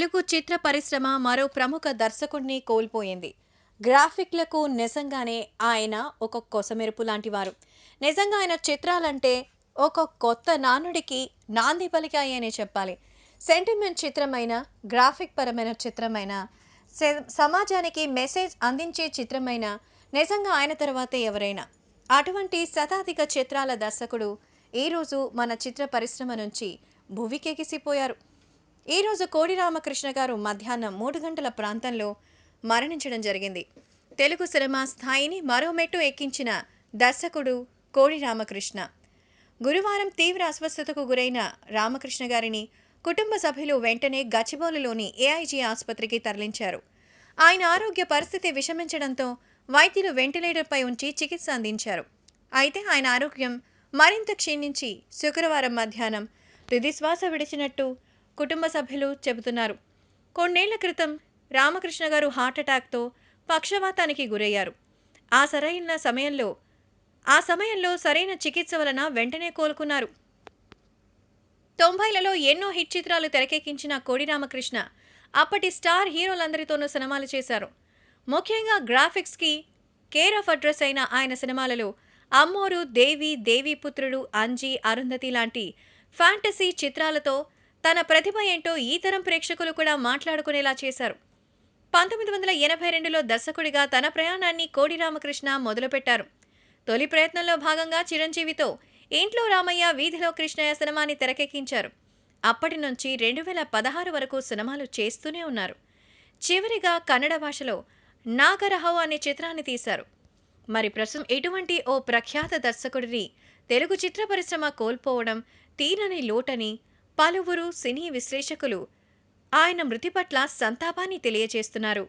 తెలుగు చిత్ర పరిశ్రమ మరో ప్రముఖ దర్శకుడిని కోల్పోయింది. గ్రాఫిక్లకు నిజంగానే ఆయన ఒక కొసమెరుపు లాంటివారు. నిజంగా ఆయన చిత్రాలంటే ఒక కొత్త నానుడికి నాంది పలికాయనే చెప్పాలి. సెంటిమెంట్ చిత్రమైన గ్రాఫిక్ పరమైన చిత్రమైన సమాజానికి మెసేజ్ అందించే చిత్రమైన నిజంగా ఆయన తర్వాతే ఎవరైనా. అటువంటి శతాధిక చిత్రాల దర్శకుడు ఈరోజు మన చిత్ర పరిశ్రమ నుంచి భువికెగిసిపోయారు. ఈరోజు కోడి రామకృష్ణ గారు మధ్యాహ్నం మూడు గంటల ప్రాంతంలో మరణించడం జరిగింది. తెలుగు సినిమా స్థాయిని మరో మెట్టు ఎక్కించిన దర్శకుడు కోడి రామకృష్ణ. గురువారం తీవ్ర అస్వస్థతకు గురైన రామకృష్ణ గారిని కుటుంబ సభ్యులు వెంటనే గచ్చిబౌలిలోని ఏఐజీ ఆసుపత్రికి తరలించారు. ఆయన ఆరోగ్య పరిస్థితి విషమించడంతో వైద్యులు వెంటిలేటర్పై ఉంచి చికిత్స అందించారు. అయితే ఆయన ఆరోగ్యం మరింత క్షీణించి శుక్రవారం మధ్యాహ్నం తుదిశ్వాస విడిచినట్టు కుటుంబ సభ్యులు చెబుతున్నారు. కొన్నేళ్ళ క్రితం రామకృష్ణ గారు హార్ట్అటాక్తో పక్షవాతానికి గురయ్యారు. ఆ సరైన సమయంలో ఆ సమయంలో సరైన చికిత్స వలన వెంటనే కోలుకున్నారు. తొంభైలలో ఎన్నో హిట్ చిత్రాలు తెరకెక్కించిన కోడి రామకృష్ణ అప్పటి స్టార్ హీరోలందరితోనూ సినిమాలు చేశారు. ముఖ్యంగా గ్రాఫిక్స్కి కేర్ ఆఫ్ అడ్రస్ అయిన ఆయన సినిమాలలో అమ్మోరు దేవి దేవీపుత్రుడు అంజీ అరుంధతి లాంటి ఫ్యాంటసీ చిత్రాలతో తన ప్రతిభ ఏంటో ఈ తరం ప్రేక్షకులు కూడా మాట్లాడుకునేలా చేశారు. పంతొమ్మిది వందల ఎనభై రెండులో దర్శకుడిగా తన ప్రయాణాన్ని కోడి రామకృష్ణ మొదలుపెట్టారు. తొలి ప్రయత్నంలో భాగంగా చిరంజీవితో ఇంట్లో రామయ్య వీధిలో కృష్ణయ్య సినిమాని తెరకెక్కించారు. అప్పటి నుంచి రెండు వేల పదహారు వరకు సినిమాలు చేస్తూనే ఉన్నారు. చివరిగా కన్నడ భాషలో నాగరహౌ అనే చిత్రాన్ని తీశారు. మరి ప్రస్తుతం ఇటువంటి ఓ ప్రఖ్యాత దర్శకుడిని తెలుగు చిత్ర పరిశ్రమ కోల్పోవడం తీరని లోటని పలువురు సినీ విశ్లేషకులు ఆయన మృతి పట్ల సంతాపాన్ని తెలియజేస్తున్నారు.